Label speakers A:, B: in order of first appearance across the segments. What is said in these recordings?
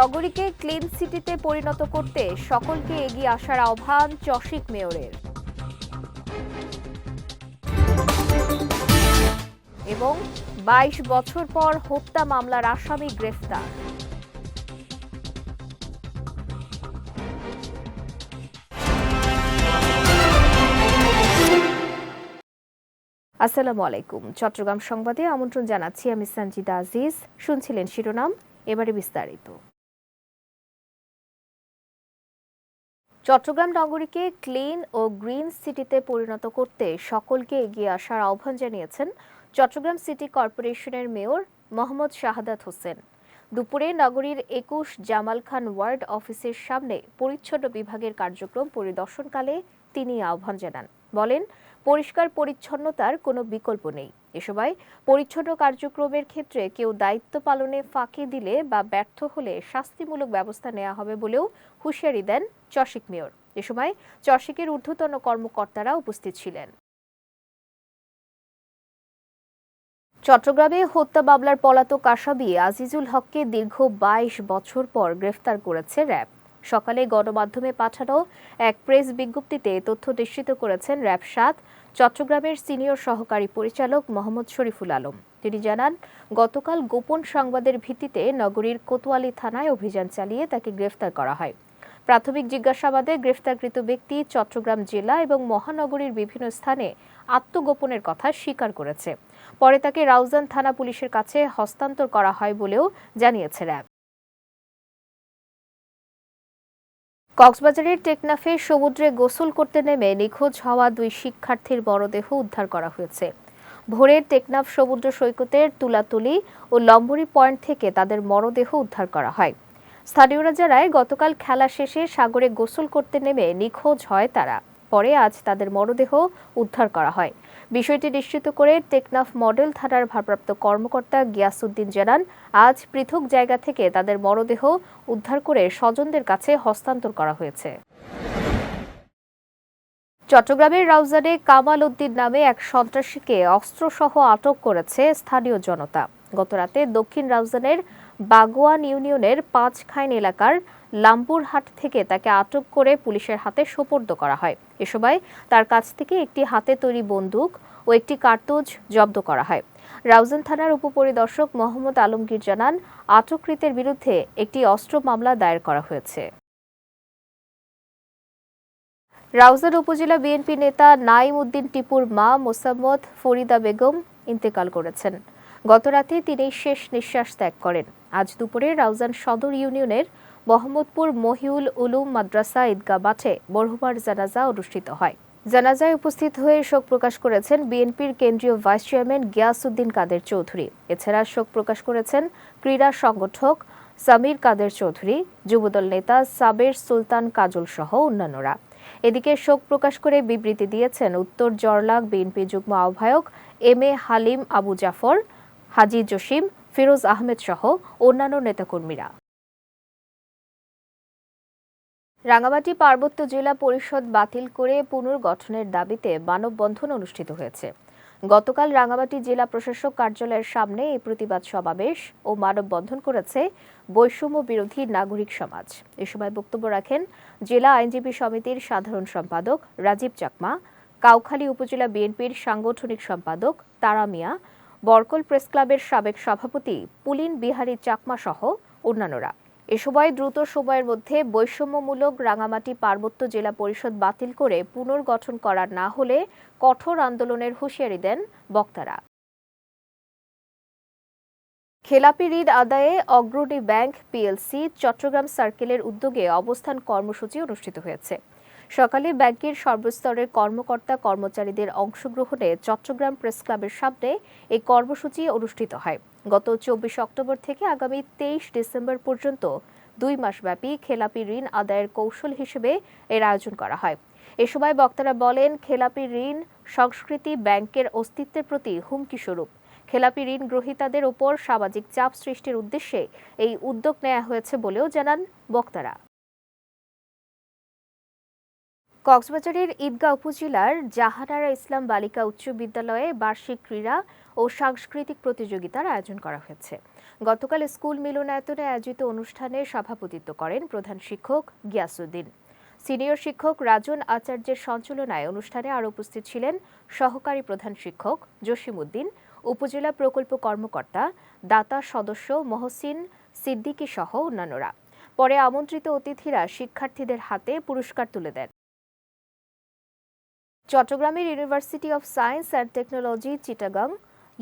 A: নগরীকে clean সিটিতে পরিণত করতে সকলকে এগিয়ে আসার আহ্বান চসিক মেয়রের। এবং বাইশ বছর পর হত্যা মামলার আসামি গ্রেফতার। আসসালামু আলাইকুম। চট্টগ্রাম সংবাদে আমন্ত্রণ জানাচ্ছি আমি সঞ্জিদা আজিজ। শুনছিলেন শিরোনাম, এবারে বিস্তারিত। চট্টগ্রাম নগরীকে ক্লিন ও গ্রিন সিটিতে পরিণত করতে সকলকে এগিয়ে আসার আহ্বান জানিয়েছেন চট্টগ্রাম সিটি কর্পোরেশনের মেয়র মোহাম্মদ শাহাদাত হোসেন। দুপুরে নগরীর একুশ জামাল খান ওয়ার্ড অফিসের সামনে পরিচ্ছন্ন বিভাগের কার্যক্রম পরিদর্শনকালে তিনি আহ্বান জানান। বলেন পরিষ্কার পরিচ্ছন্নতার কোনো বিকল্প নেই। এ সময় পরিচ্ছন্ন কার্যক্রমের ক্ষেত্রে কেউ দায়িত্ব পালনে ফাঁকি দিলে বা ব্যর্থ হলে শাস্তিমূলক ব্যবস্থা নেওয়া হবে বলেও হুঁশিয়ারি দেন চশিক মেয়র। এ সময় চশিকের ঊর্ধ্বতন কর্মকর্তারা উপস্থিত ছিলেন। চট্টগ্রামে হত্যা মামলার পলাতক আসামি আজিজুল হককে দীর্ঘ বাইশ বছর পর গ্রেফতার করেছে র্যাব। সকালে গণমাধ্যমে পাঠানো এক প্রেস বিজ্ঞপ্তিতে তথ্য নিশ্চিত করেছেন র্যাব সাত, চট্টগ্রামের সিনিয়র সহকারী পরিচালক মোহাম্মদ শরীফুল আলম। তিনি জানান, গতকাল গোপন সংবাদের ভিত্তিতে নগরীর কোতোয়ালি থানায় অভিযান চালিয়ে তাকে গ্রেফতার করা হয়। প্রাথমিক জিজ্ঞাসাবাদে গ্রেফতারকৃত ব্যক্তি চট্টগ্রাম জেলা এবং মহানগরীর বিভিন্ন স্থানে আত্মগোপনের কথা স্বীকার করেছে। পরে তাকে রাউজান থানা পুলিশের কাছে হস্তান্তর করা হয় বলেও জানিয়েছে র্যাব। কক্সবাজারের টেকনাফে সমুদ্রে গোসল করতে নেমে নিখোঁজ হওয়া দুই শিক্ষার্থীর মরদেহ উদ্ধার করা হয়েছে। ভোরের টেকনাফ সমুদ্র সৈকতের তুলাতুলি ও লম্বরি পয়েন্ট থেকে তাদের মরদেহ উদ্ধার করা হয়। স্থানীয়রা জানায়, গতকাল খেলা শেষে সাগরে গোসল করতে নেমে নিখোঁজ হয় তারা। পরে আজ তাদের মরদেহ উদ্ধার করা হয়। বিষয়টি নিশ্চিত করে টেকনাফ মডেল থানার ভারপ্রাপ্ত কর্মকর্তা গিয়াসুদ্দিন জানান, আজ পৃথক জায়গা থেকে তাদের মরদেহ উদ্ধার করে স্বজনদের কাছে হস্তান্তর করা হয়েছে। চট্টগ্রামের রাউজানে কামাল উদ্দিন নামে এক সন্ত্রাসীকে অস্ত্রসহ আটক করেছে স্থানীয় জনতা। গতরাতে দক্ষিণ রাউজানের বাগোয়ান ইউনিয়নের পাঁচখাইন এলাকার লাম্পুরহাট থেকে তাকে আটক করে পুলিশের হাতে সোপর্দ করা হয়। এ সময় তার কাছ থেকে একটি হাতে তৈরি বন্দুক ও একটি কার্তুজ জব্দ করা হয়। রাউজান থানার উপপরিদর্শক মোহাম্মদ আলমগীর জানান, আটককৃতের বিরুদ্ধে একটি অস্ত্র মামলা দায়ের করা হয়েছে। রাউজান উপজেলা বিএনপি নেতা নাইম উদ্দিন টিপুর মা মোসাম্মদ ফরিদা বেগম ইন্তেকাল করেছেন। গতরাতে তিনি শেষ নিঃশ্বাস ত্যাগ করেন। আজ দুপুরে রাউজান সদর ইউনিয়নের মোহাম্মদপুর মহিউল উলুম মাদ্রাসা ঈদগাহ মাঠে মরহুমার জানাজা অনুষ্ঠিত হয়। জানাজায় উপস্থিত হয়ে শোক প্রকাশ করেছেন বিএনপির কেন্দ্রীয় ভাইস চেয়ারম্যান গিয়াসউদ্দিন কাদের চৌধুরী। এছাড়া শোক প্রকাশ করেছেন ক্রীড়া সংগঠক সামির কাদের চৌধুরী, যুবদল নেতা সাবের সুলতান কাজল সহ অন্যান্যরা। এদিকে শোক প্রকাশ করে বিবৃতি দিয়েছেন উত্তর জরলাগ বিএনপি যুগ্ম আহ্বায়ক এম এ হালিম আবু জাফর, হাজি জসিম ফিরোজ আহমেদ সহ অন্যান্য নেতাকর্মীরা। রাঙামাটি পার্বত্য জেলা পরিষদ বাতিল করে পুনর্গঠনের দাবিতে মানববন্ধন অনুষ্ঠিত হয়েছে। গতকাল রাঙামাটি জেলা প্রশাসক কার্যালয়ের সামনে এই প্রতিবাদ সমাবেশ ও মানববন্ধন করেছে বৈষম্য বিরোধী নাগরিক সমাজ। এ সময় বক্তব্য রাখেন জেলা আইনজীবী সমিতির সাধারণ সম্পাদক রাজীব চাকমা, কাউখালী উপজেলা বিএনপির সাংগঠনিক সম্পাদক তারা মিয়া বরকল প্রেস ক্লাবের সাবেক সভাপতি পুলিন বিহারী চাকমা সহ অন্যান্যরা। এ সময় দ্রুত সময়ের মধ্যে বৈষম্যমূলক রাঙামাটি পার্বত্য জেলা পরিষদ বাতিল করে পুনর্গঠন করা না হলে কঠোর আন্দোলনের হুঁশিয়ারি দেন বক্তারা। খেলাপি ঋণ আদায়ে অগ্রণী ব্যাংক পিএলসি চট্টগ্রাম সার্কেলের উদ্যোগে অবস্থান কর্মসূচি অনুষ্ঠিত হয়েছে। সকালে ব্যাংকের সর্বস্তরের কর্মকর্তা কর্মচারীদের অংশগ্রহণে চট্টগ্রাম প্রেস ক্লাবের সামনে এই কর্মসূচি অনুষ্ঠিত হয়। গত চব্বিশ অক্টোবর থেকে আগামী তেইশ ডিসেম্বর পর্যন্ত দুই মাসব্যাপী খেলাপি ঋণ আদায়ের কৌশল হিসেবে এর আয়োজন করা হয়। এ সময় বক্তারা বলেন, খেলাপি ঋণ সংস্কৃতি ব্যাংকের অস্তিত্বের প্রতি হুমকি স্বরূপ। খেলাপি ঋণ গ্রহীতাদের ওপর সামাজিক চাপ সৃষ্টির উদ্দেশ্যে এই উদ্যোগ নেওয়া হয়েছে বলেও জানান বক্তারা। কক্সবাজারের ঈদগাঁও উপজেলার জাহানারা ইসলাম বালিকা উচ্চ বিদ্যালয়ে বার্ষিক ক্রীড়া ও সাংস্কৃতিক প্রতিযোগিতার আয়োজন করা হয়েছে। গতকাল স্কুল মিলনায়তনে আয়োজিত অনুষ্ঠানে সভাপতিত্ব করেন প্রধান শিক্ষক গিয়াসুদ্দিন। সিনিয়র শিক্ষক রাজন আচার্যের সঞ্চালনায় অনুষ্ঠানে আরও উপস্থিত ছিলেন সহকারী প্রধান শিক্ষক জসিমউদ্দিন, উপজেলা প্রকল্প কর্মকর্তা, দাতা সদস্য মহসিন সিদ্দিকী সহ অন্যান্যরা। পরে আমন্ত্রিত অতিথিরা শিক্ষার্থীদের হাতে পুরস্কার তুলে দেন। চট্টগ্রামের university of science and technology Chittagong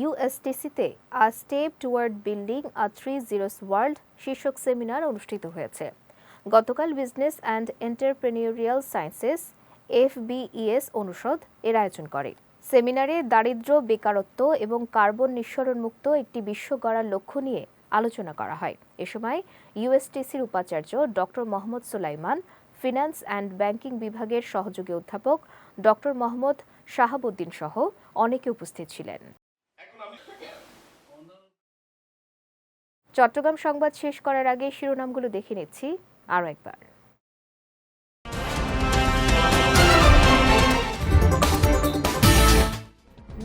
A: ইউএসটিসিতে a step toward building a three zeros world শীর্ষক সেমিনার অনুষ্ঠিত হয়েছে। গতকাল business and entrepreneurial sciences FBES অনুষদ এর আয়োজন করে। সেমিনারে দারিদ্র্য বেকারত্ব এবং কার্বন নিঃসরণ মুক্ত একটি বিশ্ব গড়ার লক্ষ্য নিয়ে আলোচনা করা হয়। এ সময় ইউএসটিসির উপাচার্য doctor Mohammad Sulaiman finance and banking বিভাগের সহযোগী অধ্যাপক ডক্টর মোহাম্মদ শাহাবুদ্দিন সহ অনেকে উপস্থিত ছিলেন। চট্টগ্রাম সংবাদ শেষ করার আগে শিরোনামগুলো দেখে নিচ্ছি আরও একবার।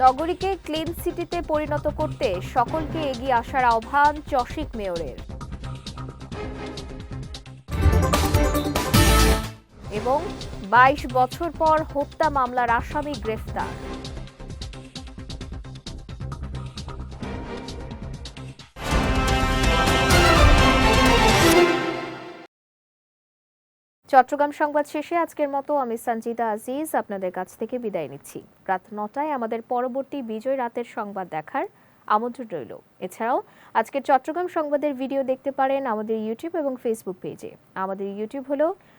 A: নগরীকে ক্লিন সিটিতে পরিণত করতে সকলকে এগিয়ে আসার আহ্বান চসিক মেয়রের। এবং বাইশ বছর পর হত্যা মামলার আসামি গ্রেফতার। চট্টগ্রাম সংবাদ শেষে আজকের মতো আমি সঞ্জিতা আজিজ আপনাদের কাছ থেকে বিদায় নিচ্ছি। রাত নটায় আমাদের পরবর্তী বিজয় রাতের সংবাদ দেখার আমন্ত্রণ রইল। এছাড়াও আজকের চট্টগ্রাম সংবাদের ভিডিও দেখতে পারেন আমাদের ইউটিউব এবং ফেসবুক পেজে। আমাদের ইউটিউব হলো